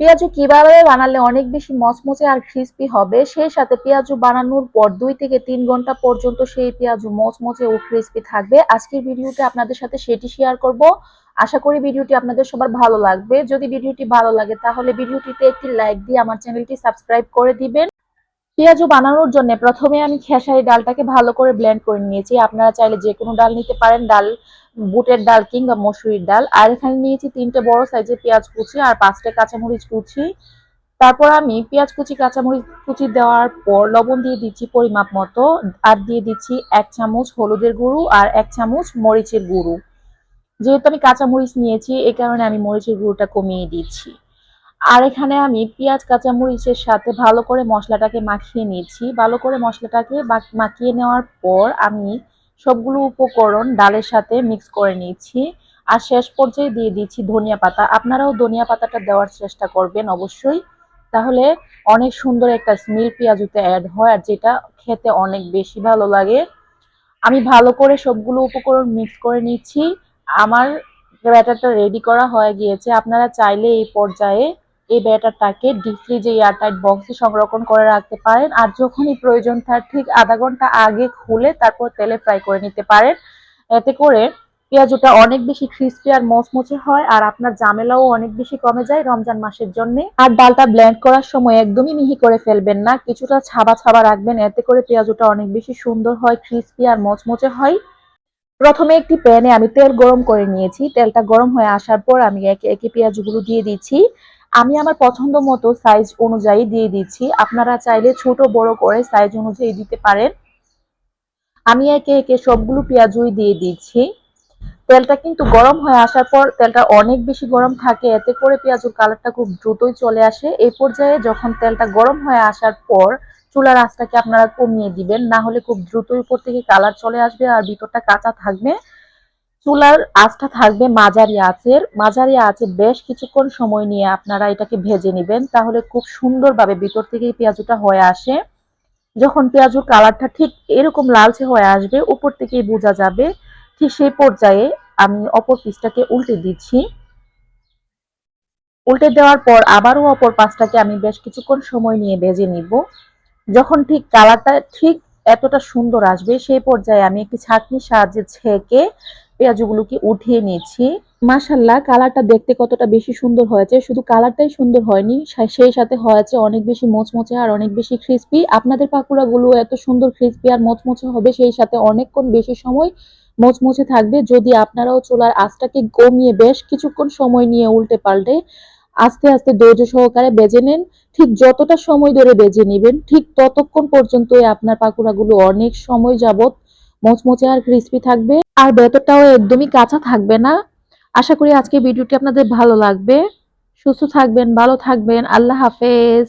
পেঁয়াজু কীভাবে বানালে অনেক বেশি মচমচে আর ক্রিস্পি হবে, সেই সাথে পেঁয়াজু বানানোর পর দুই থেকে তিন ঘণ্টা পর্যন্ত সেই পেঁয়াজু মচমচে ও ক্রিস্পি থাকবে। আজকের ভিডিওতে আপনাদের সাথে সেটি শেয়ার করব। আশা করি ভিডিওটি আপনাদের সবার ভালো লাগবে। যদি ভিডিওটি ভালো লাগে তাহলে ভিডিওটিতে একটি লাইক দিয়ে আমার চ্যানেলটি সাবস্ক্রাইব করে দিবেন। পেঁয়াজু বানানোর জন্য প্রথমে আমি খেসারি ডালটাকে ভালো করে ব্লেন্ড করে নিয়েছি। আপনারা চাইলে যে কোনো ডাল নিতে পারেন, ডাল, বুটের ডাল কিংবা মসুরির ডাল। আর এখানে নিয়েছি তিনটে বড় সাইজের পেঁয়াজ কুচি আর পাঁচটা কাঁচামরিচ কুচি। তারপর আমি পেঁয়াজ কুচি, কাঁচামরিচ কুচি দেওয়ার পর লবণ দিয়ে দিচ্ছি পরিমাপ মতো। আর দিয়ে দিচ্ছি এক চামচ হলুদের গুঁড়ো আর এক চামচ মরিচের গুঁড়ো। যেহেতু আমি কাঁচামরিচ নিয়েছি এই কারণে আমি মরিচের গুঁড়োটা কমিয়ে দিচ্ছি। আর এখানে আমি পেঁয়াজ, কাঁচামরিচের সাথে ভালো করে মশলাটাকে মাখিয়ে নিয়েছি। ভালো করে মশলাটাকে মাখিয়ে নেওয়ার পর আমি সবগুলো উপকরণ ডালের সাথে মিক্স করে নিয়েছি। আর শেষ পর্যায়ে দিয়ে দিচ্ছি ধনিয়া পাতা। আপনারাও ধনিয়া পাতাটা দেওয়ার চেষ্টা করবেন অবশ্যই। তাহলে অনেক সুন্দর একটা স্মেল পেঁয়াজুতে অ্যাড হয় আর যেটা খেতে অনেক বেশি ভালো লাগে। আমি ভালো করে সবগুলো উপকরণ মিক্স করে নিচ্ছি আমার ব্যাটারটা রেডি করা হয়ে গিয়েছে। আপনারা চাইলে এই পর্যায়ে এই ব্যাটারটাকে ডিপ ফ্রিজে এয়ারটাইট বক্সে সংরক্ষণ করে রাখতে পারেন। আর যখনই প্রয়োজন তার ঠিক আধা ঘণ্টা আগে খুলে তারপর তেলে ফ্রাই করে নিতে পারেন। এতে করে পেঁয়াজটা অনেক বেশি ক্রিস্পি আর মচমচে হয় আর আপনার জামেলাও অনেক বেশি কমে যায় রমজান মাসের জন্য। আর ডালটা ব্লেন্ড করার সময় একদমই মিহি করে ফেলবেন না, কিছুটা ছাবা ছাবা রাখবেন। এতে করে পেঁয়াজটা অনেক বেশি সুন্দর হয় ক্রিস্পি আর মচমচে হয়। প্রথমে একটি প্যানে আমি তেল গরম করে নিয়েছি। তেলটা গরম হয়ে আসার পর আমি একে একে পেঁয়াজগুলো দিয়ে দিচ্ছি। আমি আমার পছন্দ মতো সাইজ অনুযায়ী দিয়ে দিচ্ছি। আপনারা চাইলে ছোট, বড় করে সাইজ অনুযায়ী দিতে পারেন। আমি একে একে সবগুলো পেঁয়াজুই দিয়ে দিচ্ছি। তেলটা কিন্তু গরম হয়ে আসার পর তেলটা অনেক বেশি গরম থাকে, এতে করে পেঁয়াজুর কালারটা খুব দ্রুতই চলে আসে। এই পর্যায়ে যখন তেলটা গরম হয়ে আসার পর চুলার আঁচটাকে আপনারা কমিয়ে দিবেন, না হলে খুব দ্রুতই উপর থেকে কালার চলে আসবে আর ভিতরটা কাঁচা থাকবে। চুলার আঁচটা থাকবে মাঝারি আঁচের। মাঝারি আঁচে বেশ কিছুক্ষণ সময় নিয়ে আপনারা এটাকে ভেজে নেবেন। তাহলে খুব সুন্দরভাবে ভিতর থেকে পেঁয়াজুটা হয়ে আসে। যখন পেঁয়াজুর কালারটা ঠিক এরকম লালচে হয়ে আসবে, উপর থেকেই বোঝা যাবে। ঠিক সেই পর্যায়ে আমি অপর পিসটাকে উল্টে দিচ্ছি। উল্টে দেওয়ার পর আবারও অপর পাঁচটাকে আমি বেশ কিছুক্ষণ সময় নিয়ে ভেজে নিব। যখন ঠিক কালারটা ঠিক এতটা সুন্দর আসবে, সেই পর্যায়ে আমি একটি ছাঁকনির সাহায্যে ছেঁকে পেঁয়াজগুলোকে উঠিয়ে নিয়েছি। মাসাল্লাহ কালারটা দেখতে কতটা বেশি সুন্দর হয়েছে। শুধু কালারটাই সুন্দর হয়নি সেই সাথে হয়েছে অনেক বেশি মোচমোচে আর অনেক বেশি ক্রিস্পি আপনাদের পাকুড়াগুলো এত সুন্দর ক্রিস্পি আর মোচমোচে হবে, সেই সাথে অনেকক্ষণ বেশি সময় মোচমোচে থাকবে। যদি আপনারাও চুলার আঁচটাকে কমিয়ে বেশ কিছুক্ষণ সময় নিয়ে উল্টে পাল্টে আস্তে আস্তে ধৈর্য সহকারে বেজে নেন, ঠিক যতটা সময় ধরে বেজে নেবেন, ঠিক ততক্ষণ পর্যন্তই আপনার পাকুড়াগুলো অনেক সময় যাবত মচমচে আর ক্রিস্পি থাকবে। আর বেতরটাও একদমই কাঁচা থাকবে না। আশা করি আজকে ভিডিওটি আপনাদের ভালো লাগবে। সুস্থ থাকবেন, ভালো থাকবেন। আল্লাহ হাফেজ।